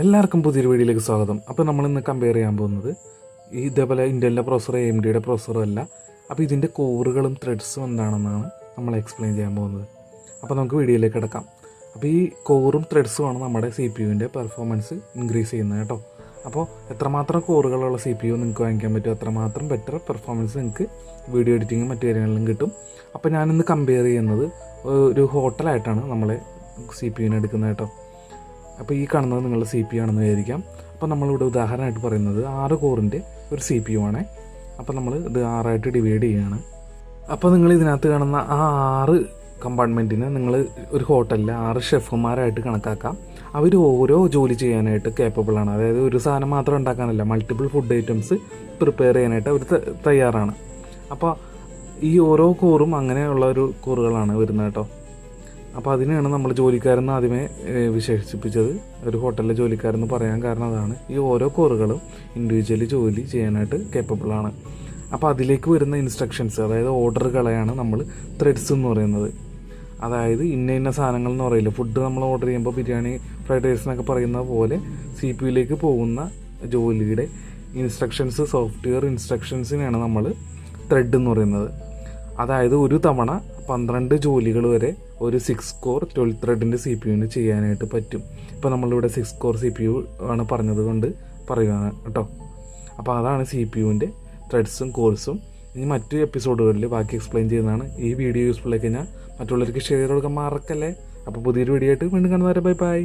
എല്ലാവർക്കും പുതിയൊരു വീഡിയോയിലേക്ക് സ്വാഗതം. അപ്പോൾ നമ്മൾ ഇന്ന് കമ്പയർ ചെയ്യാൻ പോകുന്നത് ഇതേപോലെ ഇന്റലിന്റെ പ്രോസർ എ ഡിയുടെ പ്രോസറും അല്ല. അപ്പോൾ ഇതിന്റെ കോറുകളും ത്രെഡ്സും എന്താണെന്നാണ് നമ്മൾ എക്സ്പ്ലെയിൻ ചെയ്യാൻ പോകുന്നത്. അപ്പോൾ നമുക്ക് വീഡിയോയിലേക്ക് കിടക്കാം. അപ്പോൾ ഈ കോറും ത്രെഡ്സുമാണ് നമ്മുടെ സി പി യുവിന്റെ പെർഫോമൻസ് ഇൻക്രീസ് ചെയ്യുന്നത് കേട്ടോ. അപ്പോൾ എത്രമാത്രം കോറുകളുള്ള സി പി യു നിങ്ങൾക്ക് വാങ്ങിക്കാൻ പറ്റും അത്രമാത്രം ബെറ്റർ പെർഫോമൻസ് നിങ്ങൾക്ക് വീഡിയോ എഡിറ്റിങ്ങും മറ്റു കാര്യങ്ങളിലും കിട്ടും. അപ്പോൾ ഞാനിന്ന് കമ്പയർ ചെയ്യുന്നത് ഒരു ഹോട്ടലായിട്ടാണ് നമ്മളെ സി പി യുവിനെ എടുക്കുന്നത് കേട്ടോ. അപ്പോൾ ഈ കാണുന്നത് നിങ്ങളുടെ സി പി യു ആണെന്ന് വിചാരിക്കാം. അപ്പോൾ നമ്മളിവിടെ ഉദാഹരണമായിട്ട് പറയുന്നത് ആറ് കോറിന്റെ ഒരു സി പി യു ആണ്. അപ്പോൾ നമ്മൾ ഇത് ആറായിട്ട് ഡിവൈഡ് ചെയ്യുകയാണ് അപ്പോൾ നിങ്ങൾ ഇതിനകത്ത് കാണുന്ന ആ ആറ് കമ്പാർട്ട്മെന്റിന് നിങ്ങൾ ഒരു ഹോട്ടലിൽ ആറ് ഷെഫുമാരായിട്ട് കണക്കാക്കാം. അവർ ഓരോ ജോലി ചെയ്യാനായിട്ട് കേപ്പബിൾ ആണ്. അതായത് ഒരു സാധനം മാത്രം ഉണ്ടാക്കാനല്ല മൾട്ടിപ്പിൾ ഫുഡ് ഐറ്റംസ് പ്രിപ്പയർ ചെയ്യാനായിട്ട് അവർ തയ്യാറാണ്. അപ്പോൾ ഈ ഓരോ കോറും അങ്ങനെയുള്ള ഒരു കോറുകളാണ് വരുന്നത് കേട്ടോ. അപ്പോൾ അതിനെയാണ് നമ്മൾ ജോലിക്കാരെന്ന് ആദ്യമേ വിശേഷിപ്പിച്ചത്. ഒരു ഹോട്ടലിലെ ജോലിക്കാരെന്ന് പറയാൻ കാരണം അതാണ്. ഈ ഓരോ കോറുകളും ഇൻഡിവിജ്വലി ജോലി ചെയ്യാനായിട്ട് കേപ്പബിൾ ആണ്. അപ്പോൾ അതിലേക്ക് വരുന്ന ഇൻസ്ട്രക്ഷൻസ് അതായത് ഓർഡറുകളെയാണ് നമ്മൾ ത്രെഡ്സ് എന്ന് പറയുന്നത്. അതായത് ഇന്ന ഇന്ന സാധനങ്ങൾ എന്ന് പറയില്ല ഫുഡ് നമ്മൾ ഓർഡർ ചെയ്യുമ്പോൾ ബിരിയാണി ഫ്രൈഡ് റൈസ് എന്നൊക്കെ പറയുന്ന പോലെ സി പി യുയിലേക്ക് പോകുന്ന ജോലിയുടെ ഇൻസ്ട്രക്ഷൻസ് സോഫ്റ്റ്വെയർ ഇൻസ്ട്രക്ഷൻസിനെയാണ് നമ്മൾ ത്രെഡ് എന്ന് പറയുന്നത്. അതായത് ഒരു തവണ പന്ത്രണ്ട് ജോലികൾ വരെ ഒരു സിക്സ് കോർ ട്വൽവ് ത്രെഡിന്റെ സി പി യുവിന് ചെയ്യാനായിട്ട് പറ്റും. ഇപ്പോൾ നമ്മളിവിടെ six core C P U ആണ് പറഞ്ഞത് കൊണ്ട് പറയുകയാണ് കേട്ടോ. അപ്പോൾ അതാണ് സി പി യുവിന്റെ ത്രെഡ്സും കോഴ്സും ഇനി മറ്റു എപ്പിസോഡുകളിൽ ബാക്കി എക്സ്പ്ലെയിൻ ചെയ്യുന്നതാണ്. ഈ വീഡിയോ യൂസ്ഫുൾ ആയി കഴിഞ്ഞാൽ മറ്റുള്ളവർക്ക് ഷെയർ കൊടുക്കാൻ മറക്കല്ലേ. അപ്പോൾ പുതിയൊരു വീഡിയോ ആയിട്ട് വീണ്ടും കാണുന്നവരെ ബൈ ബൈ